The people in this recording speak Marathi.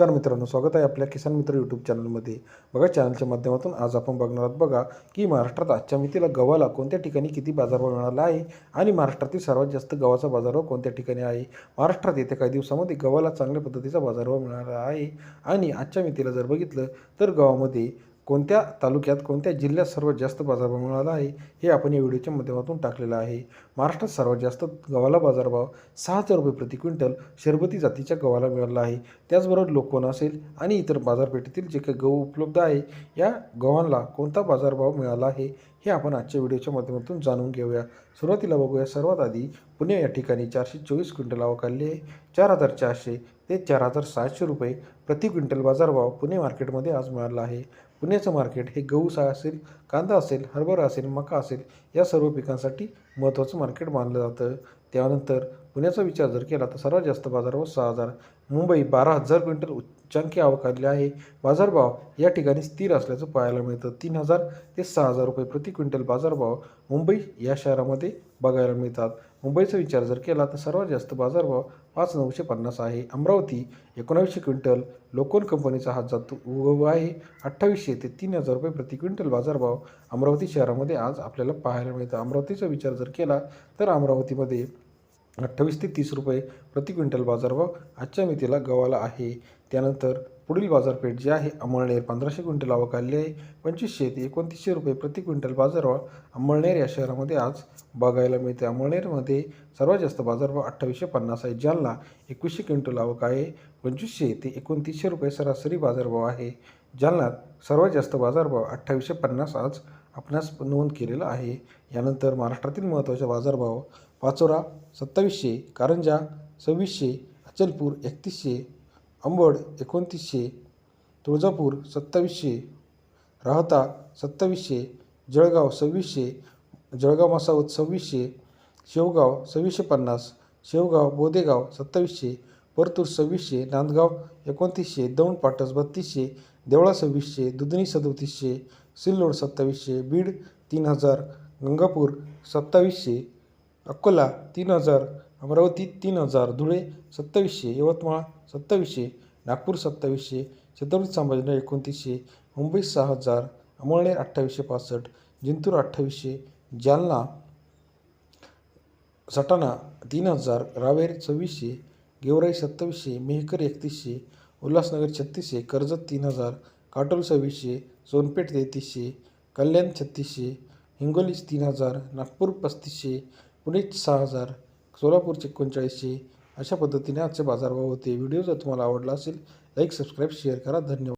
नमस्कार मित्रांनो स्वागत आहे आपल्या किसान मित्र यूट्यूब चॅनलमध्ये बघा चॅनलच्या माध्यमातून आज आपण बघणार आहोत बघा की महाराष्ट्रात आजच्या मितीला गव्हाला कोणत्या ठिकाणी किती बाजारभाव मिळाला आहे आणि महाराष्ट्रातील सर्वात जास्त गव्हाचा बाजारभाव कोणत्या ठिकाणी आहे? महाराष्ट्रात येत्या काही दिवसामध्ये गव्हाला चांगल्या पद्धतीचा बाजारभाव मिळाला आहे. आणि आजच्या मितीला जर बघितलं तर गव्हामध्ये कोणत्या तालुक्यात कोणत्या जिल्ह्यात सर्वात जास्त बाजारभाव मिळाला आहे हे आपण या व्हिडिओच्या माध्यमातून टाकलेलं आहे. महाराष्ट्रात सर्वात जास्त गव्हाला बाजारभाव सहा हजार रुपये प्रति क्विंटल शरबती जातीच्या गव्हाला मिळाला आहे. त्याचबरोबर लोकवन असेल आणि इतर बाजारपेठेतील जे काही गहू उपलब्ध आहे या गव्हांना कोणता बाजारभाव मिळाला आहे हे आपण आजच्या व्हिडिओच्या माध्यमातून जाणून घेऊया. सुरुवातीला बघूया. सर्वात आधी पुणे या ठिकाणी चारशे चोवीस क्विंटल आवक आहे. चार हजार चारशे ते चार हजार सातशे रुपये प्रति क्विंटल बाजारभाव पुणे मार्केटमध्ये आज मिळाला आहे. पुण्याचं मार्केट हे गहू सा असेल कांदा असेल हरभरा असेल मका असेल या सर्व पिकांसाठी महत्त्वाचं मार्केट मानलं जातं. त्यानंतर पुण्याचा विचार जर केला तर सर्वात जास्त बाजारभाव सहा हजार मुंबई बारा हजार क्विंटल उच्चांकी आवक आलेली आहे. बाजारभाव या ठिकाणी स्थिर असल्याचं पाहायला मिळतं. तीन हजार ते सहा हजार रुपये प्रति क्विंटल बाजारभाव मुंबई या शहरामध्ये बघायला मिळतात. मुंबईचा विचार जर केला तर सर्वात जास्त बाजारभाव पाच नऊशे पन्नास आहे. अमरावती एकोणावीसशे क्विंटल. लोकोन कंपनीचा हा जातो उगव आहे. अठ्ठावीसशे ते तीन हजार रुपये प्रति क्विंटल बाजारभाव अमरावती शहरामध्ये आज आपल्याला पाहायला मिळतं. अमरावतीचा विचार जर केला तर अमरावतीमध्ये अठ्ठावीस ते तीस रुपये प्रति क्विंटल बाजारभाव आजच्या मितीला गव्हाला आहे. त्यानंतर पुढील बाजारपेठ जी आहे अमळनेर पंधराशे क्विंटल आवक आली आहे. पंचवीसशे ते एकोणतीसशे रुपये प्रति क्विंटल बाजारभाव अमळनेर या शहरामध्ये आज बघायला मिळते. अमळनेरमध्ये सर्वात जास्त बाजारभाव अठ्ठावीसशे पन्नास आहे. जालना एकवीसशे क्विंटल आवक आहे. पंचवीसशे ते एकोणतीसशे रुपये सरासरी बाजारभाव आहे. जालन्यात सर्वात जास्त बाजारभाव अठ्ठावीसशे पन्नास आज आपणास नोंद केलेला आहे. यानंतर महाराष्ट्रातील महत्त्वाचे बाजारभाव पाचोरा सत्तावीसशे कारंजा सव्वीसशे अचलपूर एकतीसशे अंबड एकोणतीसशे तुळजापूर सत्तावीसशे राहता सत्तावीसशे जळगाव सव्वीसशे जळगाव मसावत सव्वीसशे शेवगाव सव्वीसशे पन्नास शेवगाव बोदेगाव सत्तावीसशे परतूर सव्वीसशे नांदगाव एकोणतीसशे दौंड पाटस बत्तीसशे देवळा सव्वीसशे दुधनी सदोतीसशे सिल्लोड सत्तावीसशे बीड तीन हजार गंगापूर सत्तावीसशे अकोला तीन हजार अमरावती तीन हजार धुळे सत्तावीसशे यवतमाळ सत्तावीसशे नागपूर सत्तावीसशे छत्रपती संभाजीनगर एकोणतीसशे मुंबई सहा हजार अमळनेर अठ्ठावीसशे पासष्ट जिंतूर अठ्ठावीसशे जालना सटाणा तीन हजार रावेर सव्वीसशे गेवराई सत्तावीसशे मेहकर एकतीसशे उल्हासनगर छत्तीसशे कर्जत तीन हजार काटोल सव्वीसशे सोनपेठ तेहतीसशे कल्याण छत्तीसशे हिंगोली तीन हजार नागपूर पस्तीसशे पुणे सहा हजार सोलापूरचे एकोणचाळीसशे अशा पद्धतीने आजचे बाजारभाव होते. व्हिडिओ जर तुम्हाला आवडला असेल लाईक सबस्क्राईब शेअर करा. धन्यवाद.